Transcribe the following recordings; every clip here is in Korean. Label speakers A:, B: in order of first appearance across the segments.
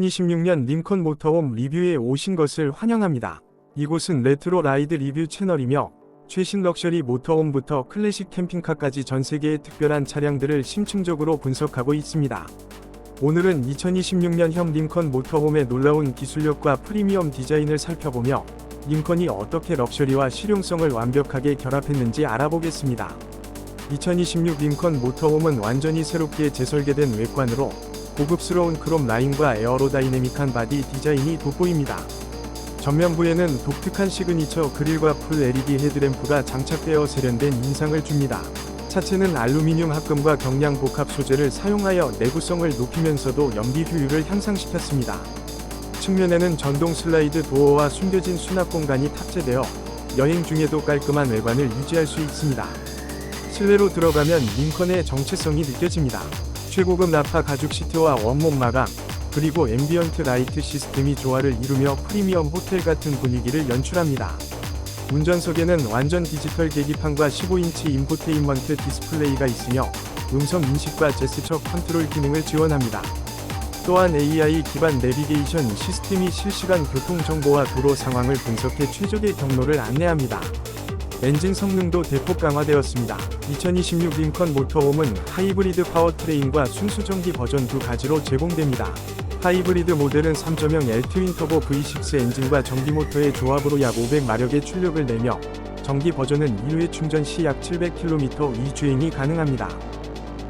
A: 2026년 링컨 모터홈 리뷰에 오신 것을 환영합니다. 이곳은 레트로 라이드 리뷰 채널이며 최신 럭셔리 모터홈부터 클래식 캠핑카까지 전 세계의 특별한 차량들을 심층적으로 분석하고 있습니다. 오늘은 2026년 형 링컨 모터홈의 놀라운 기술력과 프리미엄 디자인을 살펴보며 링컨이 어떻게 럭셔리와 실용성을 완벽하게 결합했는지 알아보겠습니다. 2026 링컨 모터홈은 완전히 새롭게 재설계된 외관으로 고급스러운 크롬 라인과 에어로다이내믹한 바디 디자인이 돋보입니다. 전면부에는 독특한 시그니처 그릴과 풀 LED 헤드램프가 장착되어 세련된 인상을 줍니다. 차체는 알루미늄 합금과 경량 복합 소재를 사용하여 내구성을 높이면서도 연비 효율을 향상시켰습니다. 측면에는 전동 슬라이드 도어와 숨겨진 수납 공간이 탑재되어 여행 중에도 깔끔한 외관을 유지할 수 있습니다. 실내로 들어가면 링컨의 정체성이 느껴집니다. 최고급 나파 가죽 시트와 원목 마감, 그리고 앰비언트 라이트 시스템이 조화를 이루며 프리미엄 호텔 같은 분위기를 연출합니다. 운전석에는 완전 디지털 계기판과 15인치 인포테인먼트 디스플레이가 있으며 음성 인식과 제스처 컨트롤 기능을 지원합니다. 또한 AI 기반 내비게이션 시스템이 실시간 교통 정보와 도로 상황을 분석해 최적의 경로를 안내합니다. 엔진 성능도 대폭 강화되었습니다. 2026 링컨 모터홈은 하이브리드 파워트레인과 순수 전기 버전 두 가지로 제공됩니다. 하이브리드 모델은 3.0 L-트윈 터보 V6 엔진과 전기 모터의 조합으로 약 500마력의 출력을 내며 전기 버전은 1회 충전 시 약 700km 이 주행이 가능합니다.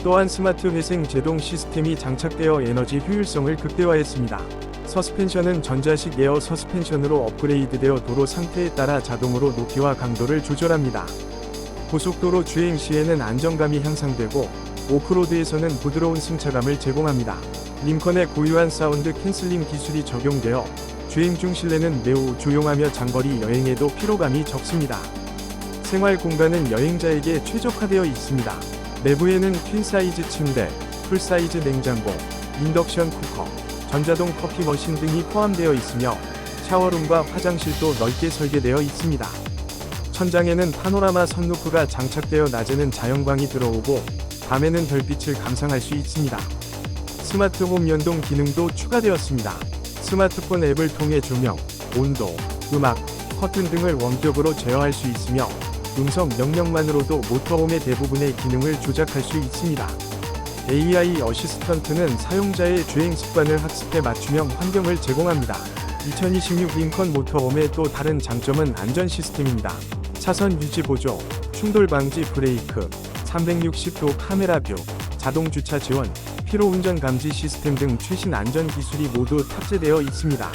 A: 또한 스마트 회생 제동 시스템이 장착되어 에너지 효율성을 극대화했습니다. 서스펜션은 전자식 에어 서스펜션으로 업그레이드되어 도로 상태에 따라 자동으로 높이와 강도를 조절합니다. 고속도로 주행 시에는 안정감이 향상되고 오프로드에서는 부드러운 승차감을 제공합니다. 링컨의 고유한 사운드 캔슬링 기술이 적용되어 주행 중 실내는 매우 조용하며 장거리 여행에도 피로감이 적습니다. 생활 공간은 여행자에게 최적화되어 있습니다. 내부에는 퀸 사이즈 침대, 풀 사이즈 냉장고, 인덕션 쿠커, 전자동 커피 머신 등이 포함되어 있으며 샤워룸과 화장실도 넓게 설계되어 있습니다. 천장에는 파노라마 선루프가 장착되어 낮에는 자연광이 들어오고 밤에는 별빛을 감상할 수 있습니다. 스마트홈 연동 기능도 추가되었습니다. 스마트폰 앱을 통해 조명, 온도, 음악, 커튼 등을 원격으로 제어할 수 있으며 음성 명령만으로도 모터홈의 대부분의 기능을 조작할 수 있습니다. AI 어시스턴트는 사용자의 주행 습관을 학습해 맞춤형 환경을 제공합니다. 2026 링컨 모터홈의 또 다른 장점은 안전 시스템입니다. 차선 유지 보조, 충돌 방지 브레이크, 360도 카메라 뷰, 자동 주차 지원, 피로 운전 감지 시스템 등 최신 안전 기술이 모두 탑재되어 있습니다.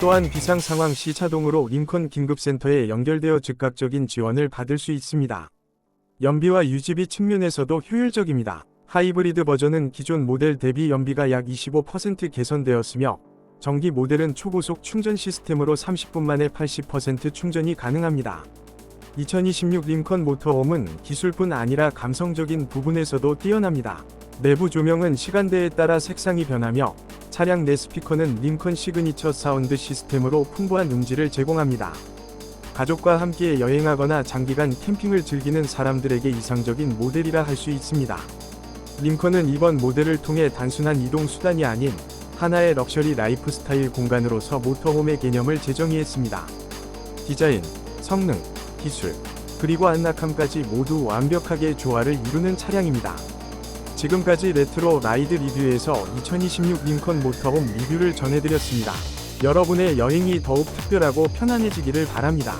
A: 또한 비상 상황 시 자동으로 링컨 긴급센터에 연결되어 즉각적인 지원을 받을 수 있습니다. 연비와 유지비 측면에서도 효율적입니다. 하이브리드 버전은 기존 모델 대비 연비가 약 25% 개선되었으며 전기 모델은 초고속 충전 시스템으로 30분 만에 80% 충전이 가능합니다. 2026 링컨 모터홈은 기술뿐 아니라 감성적인 부분에서도 뛰어납니다. 내부 조명은 시간대에 따라 색상이 변하며 차량 내 스피커는 링컨 시그니처 사운드 시스템으로 풍부한 음질을 제공합니다. 가족과 함께 여행하거나 장기간 캠핑을 즐기는 사람들에게 이상적인 모델이라 할 수 있습니다. 링컨은 이번 모델을 통해 단순한 이동 수단이 아닌 하나의 럭셔리 라이프 스타일 공간으로서 모터홈의 개념을 재정의했습니다. 디자인, 성능, 기술, 그리고 안락함까지 모두 완벽하게 조화를 이루는 차량입니다. 지금까지 레트로 라이드 리뷰에서 2026 링컨 모터홈 리뷰를 전해드렸습니다. 여러분의 여행이 더욱 특별하고 편안해지기를 바랍니다.